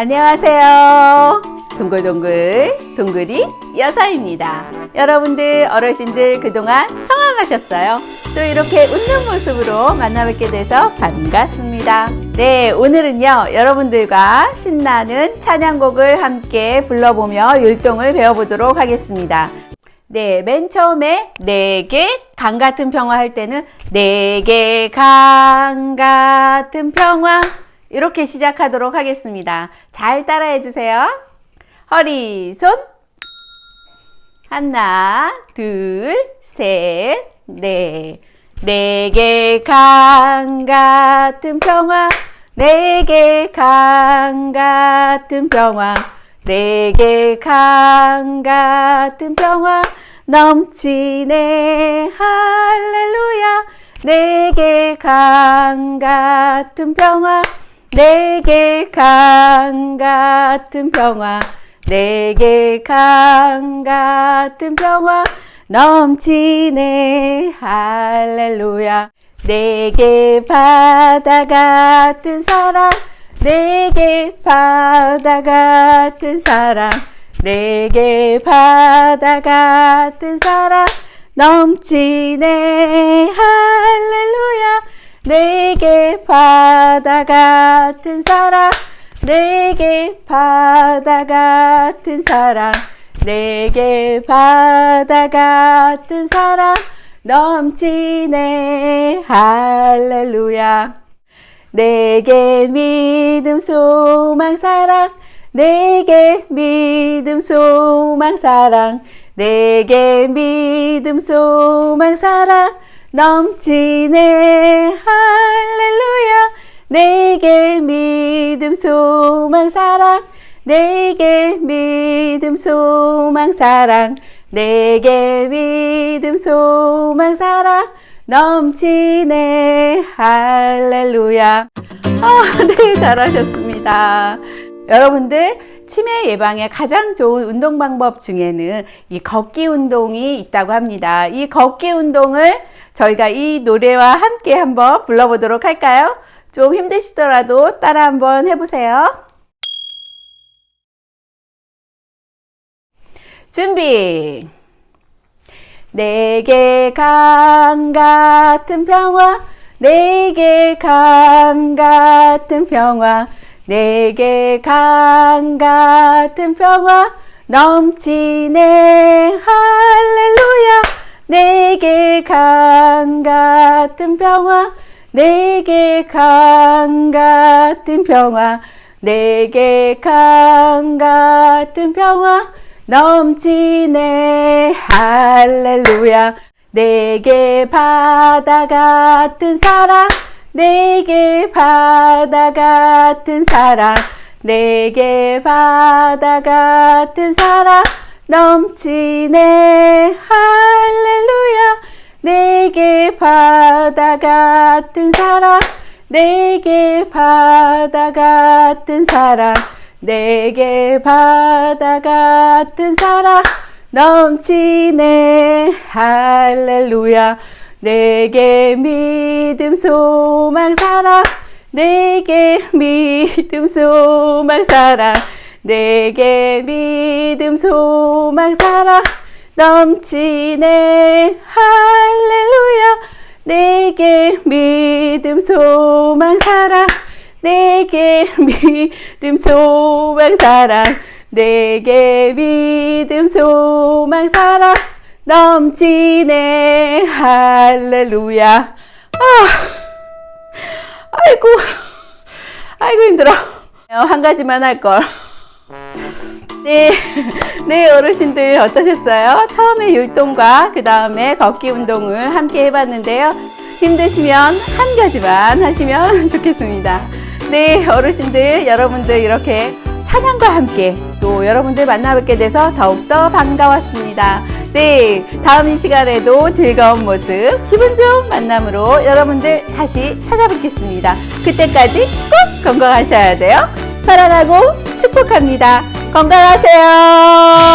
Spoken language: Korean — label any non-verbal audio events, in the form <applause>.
안녕하세요. 동글동글 동글이 여사입니다. 여러분들 어르신들 그동안 평안하셨어요? 또 이렇게 웃는 모습으로 만나뵙게 돼서 반갑습니다. 네, 오늘은요 여러분들과 신나는 찬양곡을 함께 불러보며 율동을 배워보도록 하겠습니다. 네, 맨 처음에 내게 강 같은 평화 할 때는 내게 강 같은 평화 이렇게 시작하도록 하겠습니다. 잘 따라해 주세요. 허리 손. 하나 둘 셋 넷 내게 강 같은 평화. 내게 강 같은 평화. 내게 강 같은 평화. 넘치네. 할렐루야. 내게 강 같은 평화 내게 강 같은 평화 내게 강 같은 평화 넘치네. 할렐루야. 내게 바다 같은 사랑 내게 바다 같은 사랑 내게 바다 같은 사랑 넘치네. 할렐루야 내게 바다 같은 사랑. 내게 바다 같은 사랑. 내게 바다 같은 사랑. 넘치네. 할렐루야. 내게 믿음 소망 사랑. 내게 믿음 소망 사랑. 내게 믿음 소망 사랑 넘치네 할렐루야. 내게 믿음 소망 사랑. 내게 믿음 소망 사랑. 내게 믿음 소망 사랑. 넘치네 할렐루야. 아, 네 잘하셨습니다. 여러분들 치매 예방에 가장 좋은 운동 방법 중에는 이 걷기 운동이 있다고 합니다. 이 걷기 운동을 저희가 이 노래와 함께 한번 불러보도록 할까요? 좀 힘드시더라도 따라 한번 해보세요. 준비. 내게 강 같은 평화, 내게 강 같은 평화, 내게 강 같은 평화, 넘치네 할렐루야. 내게 강 같은 평화, 내게 강 같은 평화, 내게 강 같은 평화, 넘치네 할렐루야. 내게 바다 같은 사랑, 내게 바다 같은 사랑, 내게 바다 같은 사랑, 넘치네 할렐루야. 내게 바다 같은 사랑. 내게 바다 같은 사랑. 내게 바다 같은 사랑. 넘치네 할렐루야. 내게 믿음 소망 사랑. 내게 믿음 소망 사랑 내게 믿음 소망 사랑 넘치네. 할렐루야. 내게 믿음 소망 사랑 내게 믿음 소망 사랑 내게 믿음 소망 사랑 넘치네. 할렐루야. 아 아이고 아이고 힘들어. 한 가지만 할걸 네, <laughs> 네 어르신들 어떠셨어요? 처음에 율동과 그 다음에 걷기 운동을 함께 해봤는데요. 힘드시면 한 가지만 하시면 <laughs> 좋겠습니다. 네, 어르신들 여러분들 이렇게 찬양과 함께 또 여러분들 만나뵙게 돼서 더욱더 반가웠습니다. 네, 다음 이 시간에도 즐거운 모습, 기분 좋은 만남으로 여러분들 다시 찾아뵙겠습니다. 그때까지 꼭 건강하셔야 돼요. 사랑하고 축복합니다. 건강하세요.